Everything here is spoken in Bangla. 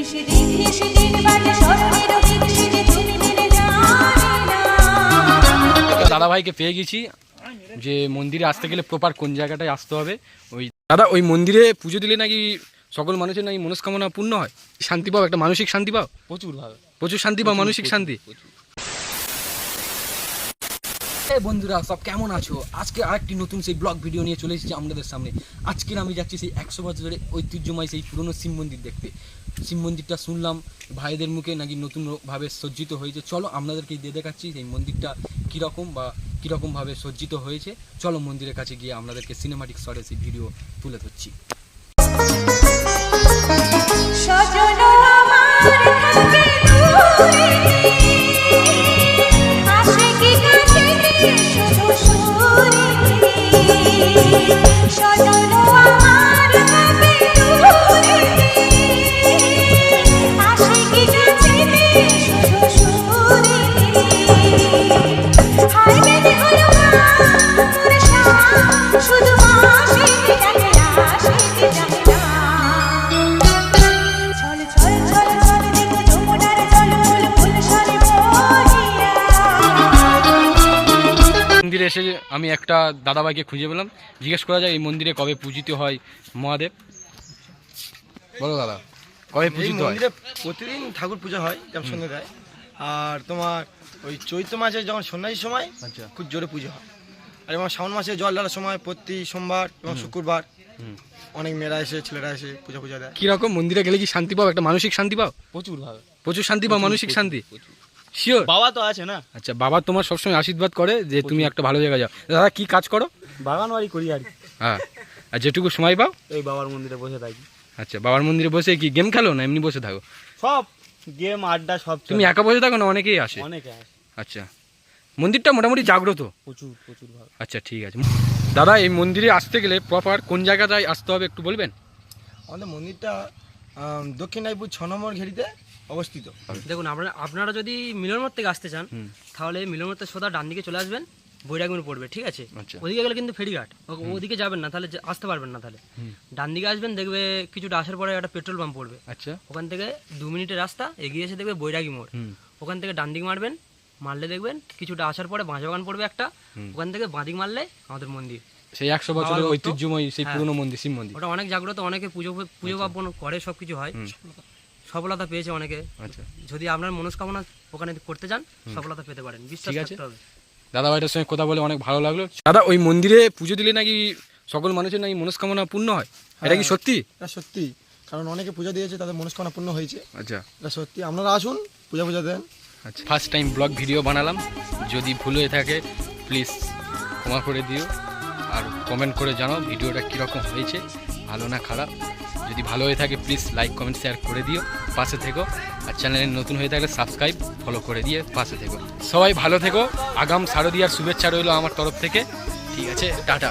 বাজে তুমি জানে দাদা ভাইকে পেয়ে গেছি যে মন্দিরে আসতে গেলে প্রপার কোন জায়গাটায় আসতে হবে? ওই দাদা ওই মন্দিরে পুজো দিলে নাকি সকল মানুষের নাকি মনস্কামনা পূর্ণ হয়? শান্তি পাও একটা মানসিক শান্তি পাও? প্রচুর ভাবে প্রচুর শান্তি পাও মানসিক শান্তি? বন্ধুরা, সব কেমন আছো? আজকে আরেকটি নতুন সেই ব্লগ ভিডিও নিয়ে চলে এসেছি আপনাদের সামনে। আজকে আমি যাচ্ছি সেই একশো বছরের ঐতিহ্যময় সেই পুরনো শিব মন্দির দেখতে। শিব মন্দিরটা শুনলাম, ভাইদের মুখে নাকি নতুনভাবে সজ্জিত হয়েছে। চলো আপনাদেরকে দিয়ে দেখাচ্ছি সেই মন্দিরটা কীরকম বা কীরকমভাবে সজ্জিত হয়েছে। চলো মন্দিরের কাছে গিয়ে আপনাদেরকে সিনেমাটিক শটে সেই ভিডিও তুলে ধরছি। মন্দিরে এসে আমি একটা দাদাভাইকে খুঁজে পেলাম। জিজ্ঞেস করা যায় এই মন্দিরে কবে পূজিত হয় মহাদেব? বলো দাদা কবে পূজিত হয়? মন্দিরে প্রতিদিন ঠাকুর পূজা হয় যেমন সন্ধ্যে দেয় আর তোমার ওই চৈত্র মাসে যখন সন্ন্যাসীর সময় আচ্ছা। খুব জোরে পুজো হয়। আর এবং শ্রাবণ মাসে জল ঢালার সময় প্রতি সোমবার এবং শুক্রবার। অনেক মেয়েরা এসে ছেলেরা এসে পূজা পূজা দেয়। কীরকম মন্দিরে গেলে কি শান্তি পাও? একটা মানসিক শান্তি পাও? প্রচুর ভাবে প্রচুর শান্তি পাও? মানসিক শান্তি? শিওর বাবা তো আছে না? আচ্ছা বাবা তোমার সবসময় আশীর্বাদ করে যে তুমি একটা ভালো জায়গায় যাও। দাদা কি কাজ করো? বাগান বাড়ি করি আর কি। হ্যাঁ। আর যেটুকু সময় পাও? এই বাবার মন্দিরে বসে থাকি। আচ্ছা বাবার মন্দিরে বসে কি গেম খেলো না এমনি বসে থাকো? সব গেম আড্ডা সব তুমি একা বসে থাকো না অনেকেই আসে? অনেকে আসে। আচ্ছা। মন্দিরটা মোটামুটি জাগ্রত? প্রচুর প্রচুর আচ্ছা ঠিক আছে। দাদা এই মন্দিরে আসতে গেলে প্রপার কোন জায়গাটায় আসতে হবে একটু বলবেন? আমাদের মন্দিরটা দক্ষিণ রায়পুর ছ নম্বর ঘেরিতে। অবস্থিত। দেখুন আপনারা আপনারা যদি মিলনমোড় থেকে আসতে চান। তাহলে মিলনমোড় থেকে সোজা ডান দিকে চলে আসবেন বৈরাগমে পড়বে ঠিক আছে? আচ্ছা। ওদিকে গেলে কিন্তু ফেরিঘাট। ওদিকে যাবেন না তাহলে আসতে পারবেন না তাহলে। ডান দিকে আসবেন দেখবে কিছুটা আসার পরে একটা পেট্রোল পাম্প পড়বে। আচ্ছা। ওখান থেকে দু মিনিটের রাস্তা এগিয়ে এসে দেখবে বৈরাগী মোড়। ওখান থেকে ডান দিক মারবেন মারলে দেখবেন কিছুটা আসার পরে বাঁশবাগান পড়বে একটা। ওখান থেকে বাঁদিক মারলে আমাদের মন্দির। সেই একশো বছরের ঐতিহ্যময় সেই হ্যাঁ। পুরনো মন্দির শিব মন্দির। ওটা অনেক জাগ্রত অনেকে পুজো পুজো পার্বণ করে সব কিছু হয়। সফলতা পেয়েছে অনেকে। আচ্ছা। যদি আপনার মনস্কামনা ওখানে করতে যান সফলতা পেতে পারেন বিশ্বাস ঠিক আছে। থাকতে হবে। দাদা ভাইটার সঙ্গে কথা বলে অনেক ভালো লাগল। দাদা ওই মন্দিরে পুজো দিলে নাকি সকল মানুষের নাকি মনস্কামনা পূর্ণ হয়? এটা কি হ্যাঁ। সত্যি? এটা সত্যি। কারণ অনেকে পূজা দিয়েছে তাদের মনস্কামনা পূর্ণ হয়েছে। আচ্ছা। এটা সত্যি। আপনারা আসুন পূজা পূজা দেন। আচ্ছা। ফার্স্ট টাইম ব্লগ ভিডিও বানালাম। যদি ভুল হয়ে থাকে প্লিজ ক্ষমা করে দিও। আর কমেন্ট করে জানাও ভিডিওটা কীরকম হয়েছে ভালো না খারাপ। যদি ভালো হয়ে থাকে প্লিজ লাইক কমেন্ট শেয়ার করে দিও পাশে থেকো। আর চ্যানেলে নতুন হয়ে থাকলে সাবস্ক্রাইব ফলো করে দিয়ে পাশে থেকো। সবাই ভালো থেকো, আগাম শারদীয়ার শুভেচ্ছা রইল আমার তরফ থেকে। ঠিক আছে, টাটা।